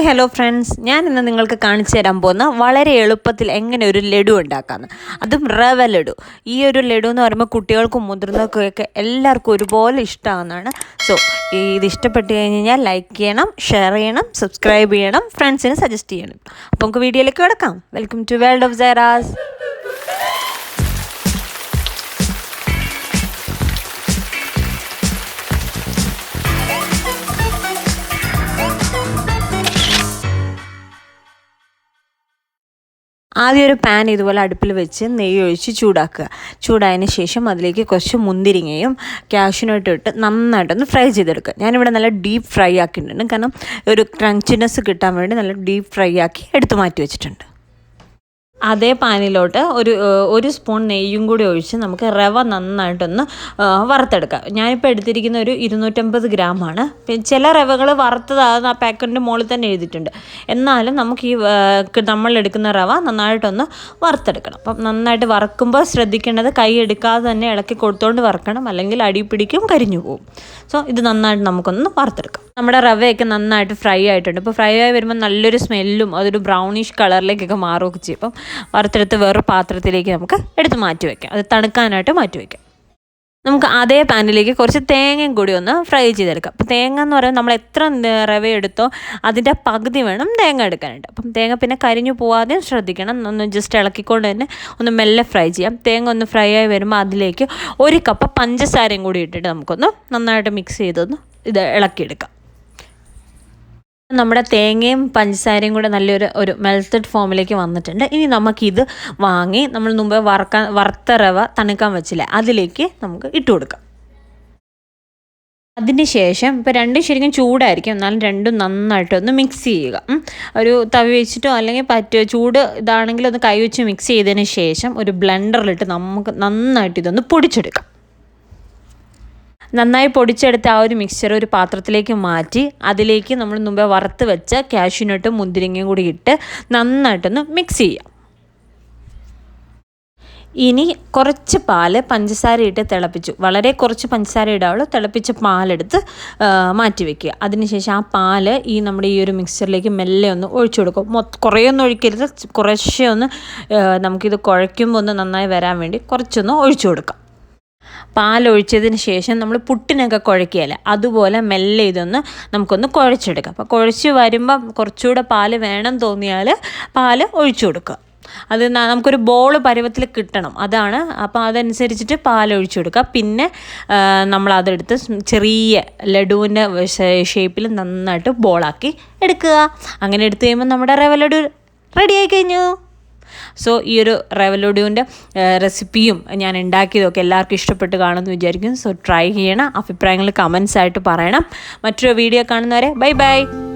Hi hello friends ഞാൻ ഇന്ന് നിങ്ങൾക്ക് കാണിച്ചു തരാൻ പോകുന്ന വളരെ എളുപ്പത്തിൽ എങ്ങനെ ഒരു ലഡു ഉണ്ടാക്കാമെന്ന് അതും റവ ലഡു. ഈ ഒരു ലഡു എന്ന് പറയുമ്പോൾ കുട്ടികൾക്കും മുതിർന്നവർക്കൊക്കെ എല്ലാവർക്കും ഒരുപോലെ ഇഷ്ടമാകുന്നതാണ് സോ ഇത് ഇഷ്ടപ്പെട്ട് കഴിഞ്ഞാൽ ലൈക്ക് ചെയ്യണം ഷെയർ ചെയ്യണം സബ്സ്ക്രൈബ് ചെയ്യണം ഫ്രണ്ട്സിന് സജസ്റ്റ് ചെയ്യണം. അപ്പോൾ നമുക്ക് വീഡിയോയിലേക്ക് കിടക്കാം. Welcome to world of Sairas ആദ്യം ഒരു പാൻ ഇതുപോലെ അടുപ്പിൽ വെച്ച് നെയ്യ് ഒഴിച്ച് ചൂടാക്കുക. ചൂടായതിന് ശേഷം അതിലേക്ക് കുറച്ച് മുന്തിരിങ്ങയും ക്യാഷ്യൂനട്ടും ഇട്ട് നന്നായിട്ടൊന്ന് ഫ്രൈ ചെയ്തെടുക്കുക. ഞാനിവിടെ നല്ല ഡീപ്പ് ഫ്രൈ ആക്കിയിട്ടുണ്ട്. കാരണം ഒരു ക്രഞ്ചിനെസ് കിട്ടാൻ വേണ്ടി നല്ല ഡീപ്പ് ഫ്രൈ ആക്കി എടുത്തു മാറ്റി വെച്ചിട്ടുണ്ട്. അതേ പാനിലോട്ട് ഒരു ഒരു സ്പൂൺ നെയ്യും കൂടി ഒഴിച്ച് നമുക്ക് റവ നന്നായിട്ടൊന്ന് വറുത്തെടുക്കാം. ഞാനിപ്പോൾ എടുത്തിരിക്കുന്ന ഒരു ഇരുന്നൂറ്റമ്പത് ഗ്രാമാണ്. ചില റവകൾ വറുത്തതാകുന്ന ആ പാക്കറ്റിന്റെ മുകളിൽ തന്നെ എഴുതിയിട്ടുണ്ട്. എന്നാലും നമുക്ക് ഈ നമ്മൾ എടുക്കുന്ന റവ നന്നായിട്ടൊന്ന് വറുത്തെടുക്കണം. അപ്പം നന്നായിട്ട് വറക്കുമ്പോൾ ശ്രദ്ധിക്കേണ്ടത് കൈ എടുക്കാതെ തന്നെ ഇളക്കി കൊടുത്തുകൊണ്ട് വറക്കണം. അല്ലെങ്കിൽ അടി പിടിക്കും കരിഞ്ഞു പോകും സോ ഇത് നന്നായിട്ട് നമുക്കൊന്ന് വറുത്തെടുക്കാം. നമ്മുടെ റവയൊക്കെ നന്നായിട്ട് ഫ്രൈ ആയിട്ടുണ്ട്. ഇപ്പോൾ ഫ്രൈ ആയി വരുമ്പോൾ നല്ലൊരു സ്മെല്ലും അതൊരു ബ്രൗണിഷ് കളറിലേക്കൊക്കെ മാറുകയൊക്കെ ചെയ്യും. അപ്പം വറുത്തെടുത്ത് വേറൊരു പാത്രത്തിലേക്ക് നമുക്ക് എടുത്ത് മാറ്റി വയ്ക്കാം അത് തണുക്കാനായിട്ട് മാറ്റി വയ്ക്കാം നമുക്ക് അതേ പാനിലേക്ക് കുറച്ച് തേങ്ങയും കൂടി ഒന്ന് ഫ്രൈ ചെയ്തെടുക്കാം. അപ്പോൾ തേങ്ങ എന്ന് പറയുമ്പോൾ നമ്മൾ എത്ര റവ എടുത്തോ അതിന്റെ പകുതി വേണം തേങ്ങ എടുക്കാനായിട്ട്. അപ്പം തേങ്ങ പിന്നെ കരിഞ്ഞു പോവാതെ ശ്രദ്ധിക്കണം. ഒന്ന് ജസ്റ്റ് ഇളക്കിക്കൊണ്ട് തന്നെ ഒന്ന് മെല്ലെ ഫ്രൈ ചെയ്യാം. തേങ്ങ ഒന്ന് ഫ്രൈ ആയി വരുമ്പോൾ അതിലേക്ക് ഒരു കപ്പ് പഞ്ചസാരയും കൂടി ഇട്ടിട്ട് നമുക്കൊന്ന് നന്നായിട്ട് മിക്സ് ചെയ്തൊന്ന് ഇത് ഇളക്കിയെടുക്കാം. നമ്മുടെ തേങ്ങയും പഞ്ചസാരയും കൂടെ നല്ലൊരു ഒരു മെൽറ്റഡ് ഫോമിലേക്ക് വന്നിട്ടുണ്ട്. ഇനി നമുക്കിത് വാങ്ങി നമ്മൾ മുമ്പ് വറക്കാൻ വറുത്ത റവ തണുക്കാൻ വെച്ചില്ല അതിലേക്ക് നമുക്ക് ഇട്ട് കൊടുക്കാം. അതിന് ശേഷം ഇപ്പോൾ രണ്ടും ശരിക്കും ചൂടായിരിക്കും. എന്നാലും രണ്ടും നന്നായിട്ടൊന്ന് മിക്സ് ചെയ്യുക. ഒരു തവി വെച്ചിട്ടോ അല്ലെങ്കിൽ പറ്റുക ചൂട് ഇതാണെങ്കിൽ ഒന്ന് കൈ വെച്ച് മിക്സ് ചെയ്തതിന് ശേഷം ഒരു ബ്ലെൻഡറിലിട്ട് നമുക്ക് നന്നായിട്ട് ഇതൊന്ന് പൊടിച്ചെടുക്കാം. നന്നായി പൊടിച്ചെടുത്ത ആ ഒരു മിക്സ്ചർ ഒരു പാത്രത്തിലേക്ക് മാറ്റി അതിലേക്ക് നമ്മൾ മുമ്പേ വറുത്ത് വെച്ച കാഷ്യൂനട്ടും മുന്തിരിങ്ങയും കൂടി ഇട്ട് നന്നായിട്ടൊന്ന് മിക്സ് ചെയ്യാം. ഇനി കുറച്ച് പാൽ പഞ്ചസാര ഇട്ട് തിളപ്പിച്ചു. വളരെ കുറച്ച് പഞ്ചസാര ഇടാവുള്ളൂ. തിളപ്പിച്ച പാലെടുത്ത് മാറ്റി വെക്കുക. അതിനുശേഷം ആ പാൽ ഈ നമ്മുടെ ഈ ഒരു മിക്സറിലേക്ക് മെല്ലെ ഒന്ന് ഒഴിച്ചു കൊടുക്കും. കുറേ ഒന്നും ഒഴിക്കരുത്. കുറച്ചേ ഒന്ന് നമുക്കിത് കുഴയ്ക്കുമ്പോൾ ഒന്ന് നന്നായി വരാൻ വേണ്ടി കുറച്ചൊന്ന് ഒഴിച്ചു കൊടുക്കാം. പാലൊഴിച്ചതിന് ശേഷം നമ്മൾ പുട്ടിനൊക്കെ കുഴക്കുകയല്ല. അതുപോലെ മെല്ലെ ഇതൊന്ന് നമുക്കൊന്ന് കുഴച്ചെടുക്കാം. അപ്പോൾ കുഴച്ച് വരുമ്പം കുറച്ചുകൂടെ പാൽ വേണം തോന്നിയാൽ പാൽ ഒഴിച്ചു കൊടുക്കുക. അത് നമുക്കൊരു ബോൾ പരുവത്തിൽ കിട്ടണം. അതാണ്. അപ്പോൾ അതനുസരിച്ചിട്ട് പാലൊഴിച്ചു കൊടുക്കുക. പിന്നെ നമ്മൾ അതെടുത്ത് ചെറിയ ലഡുവിന്റെ ഷേപ്പിൽ നന്നായിട്ട് ബോളാക്കി എടുക്കുക. അങ്ങനെ എടുത്തു കഴിയുമ്പോൾ നമ്മുടെ റവ ലഡു റെഡി ആയി കഴിഞ്ഞു. സോ ഈ ഒരു റെവലോഡ്യൂവിന്റെ റെസിപ്പിയും ഞാൻ ഉണ്ടാക്കിയതൊക്കെ എല്ലാവർക്കും ഇഷ്ടപ്പെട്ട് കാണുമെന്ന് വിചാരിക്കും സോ ട്രൈ ചെയ്യണം. അഭിപ്രായങ്ങൾ കമൻസ് ആയിട്ട് പറയണം. മറ്റൊരു വീഡിയോ കാണുന്നവരെ ബൈ ബൈ